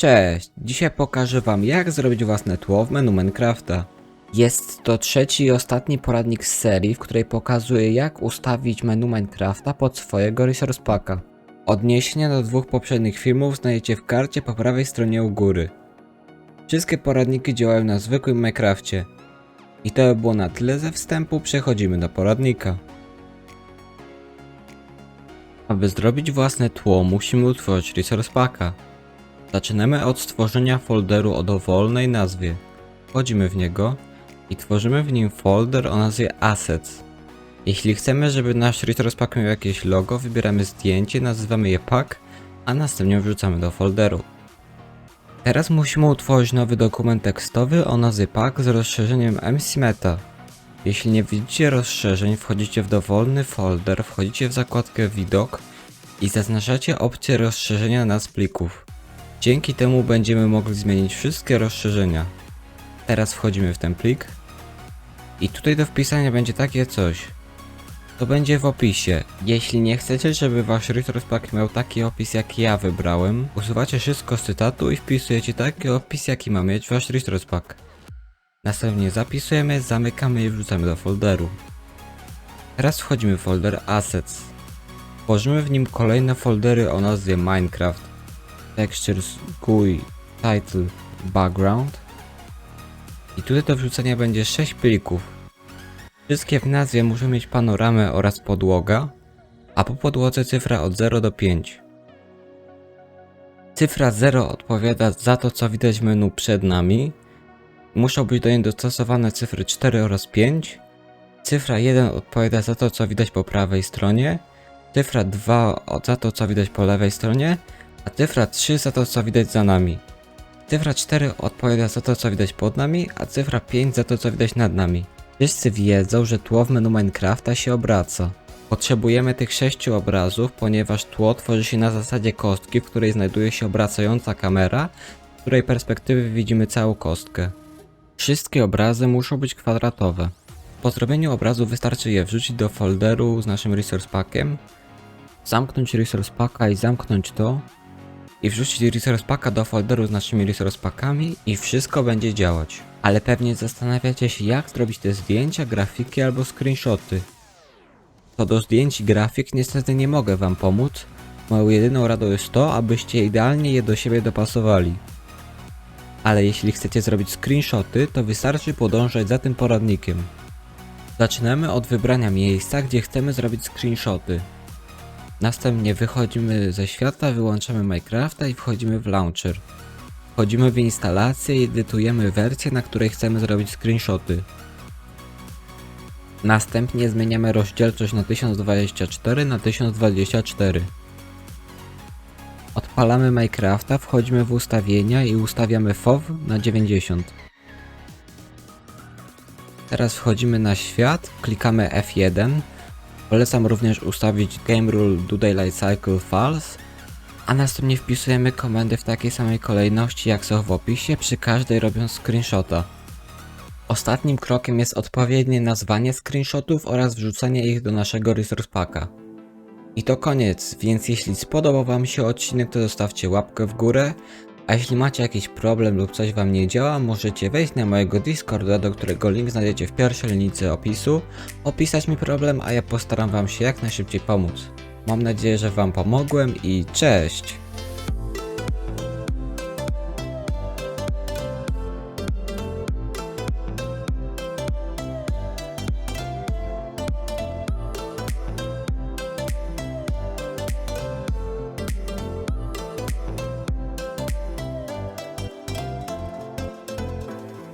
Cześć! Dzisiaj pokażę wam jak zrobić własne tło w menu Minecrafta. Jest to trzeci i ostatni poradnik z serii, w której pokazuję jak ustawić menu Minecrafta pod swojego resource packa. Odniesienia do dwóch poprzednich filmów znajdziecie w karcie po prawej stronie u góry. Wszystkie poradniki działają na zwykłym Minecrafcie. I to by było na tyle ze wstępu, przechodzimy do poradnika. Aby zrobić własne tło, musimy utworzyć resource packa. Zaczynamy od stworzenia folderu o dowolnej nazwie. Wchodzimy w niego i tworzymy w nim folder o nazwie Assets. Jeśli chcemy, żeby nasz pack miał jakieś logo, wybieramy zdjęcie, nazywamy je pack, a następnie wrzucamy do folderu. Teraz musimy utworzyć nowy dokument tekstowy o nazwie pack z rozszerzeniem MCMeta. Jeśli nie widzicie rozszerzeń, wchodzicie w dowolny folder, wchodzicie w zakładkę widok i zaznaczacie opcję rozszerzenia nazw plików. Dzięki temu będziemy mogli zmienić wszystkie rozszerzenia. Teraz wchodzimy w ten plik i tutaj do wpisania będzie takie coś. To będzie w opisie. Jeśli nie chcecie, żeby wasz pack miał taki opis jaki ja wybrałem, usuwacie wszystko z cytatu i wpisujecie taki opis jaki ma mieć wasz pack. Następnie zapisujemy, zamykamy i wrzucamy do folderu. Teraz wchodzimy w folder Assets. Tworzymy w nim kolejne foldery o nazwie Minecraft, Textures, GUI, Title, Background. I tutaj do wrzucenia będzie 6 plików. Wszystkie w nazwie muszą mieć panoramę oraz podłoga, a po podłodze cyfra od 0 do 5. Cyfra 0 odpowiada za to, co widać w menu przed nami. Muszą być do niej dostosowane cyfry 4 oraz 5. Cyfra 1 odpowiada za to, co widać po prawej stronie. Cyfra 2 o- za to, co widać po lewej stronie. A cyfra 3 za to, co widać za nami. Cyfra 4 odpowiada za to, co widać pod nami, a cyfra 5 za to, co widać nad nami. Wszyscy wiedzą, że tło w menu Minecrafta się obraca. Potrzebujemy tych sześciu obrazów, ponieważ tło tworzy się na zasadzie kostki, w której znajduje się obracająca kamera, z której perspektywy widzimy całą kostkę. Wszystkie obrazy muszą być kwadratowe. Po zrobieniu obrazu wystarczy je wrzucić do folderu z naszym resource packiem, zamknąć resource packa i zamknąć to, i wrzucić resource packa do folderu z naszymi resource packami i wszystko będzie działać. Ale pewnie zastanawiacie się jak zrobić te zdjęcia, grafiki albo screenshoty. Co do zdjęć i grafik niestety nie mogę wam pomóc. Moją jedyną radą jest to, abyście idealnie je do siebie dopasowali. Ale jeśli chcecie zrobić screenshoty, to wystarczy podążać za tym poradnikiem. Zaczynamy od wybrania miejsca, gdzie chcemy zrobić screenshoty. Następnie wychodzimy ze świata, wyłączamy Minecrafta i wchodzimy w launcher. Wchodzimy w instalację i edytujemy wersję, na której chcemy zrobić screenshoty. Następnie zmieniamy rozdzielczość na 1024 na 1024. Odpalamy Minecrafta, wchodzimy w ustawienia i ustawiamy FOV na 90. Teraz wchodzimy na świat, klikamy F1. Polecam również ustawić Game Rule Do Daylight Cycle False, a następnie wpisujemy komendy w takiej samej kolejności jak są w opisie, przy każdej robiąc screenshota. Ostatnim krokiem jest odpowiednie nazwanie screenshotów oraz wrzucenie ich do naszego resource packa. I to koniec, więc jeśli spodobał wam się odcinek to zostawcie łapkę w górę, a jeśli macie jakiś problem lub coś wam nie działa, możecie wejść na mojego Discorda, do którego link znajdziecie w pierwszej linijce opisu, opisać mi problem, a ja postaram wam się jak najszybciej pomóc. Mam nadzieję, że wam pomogłem i cześć!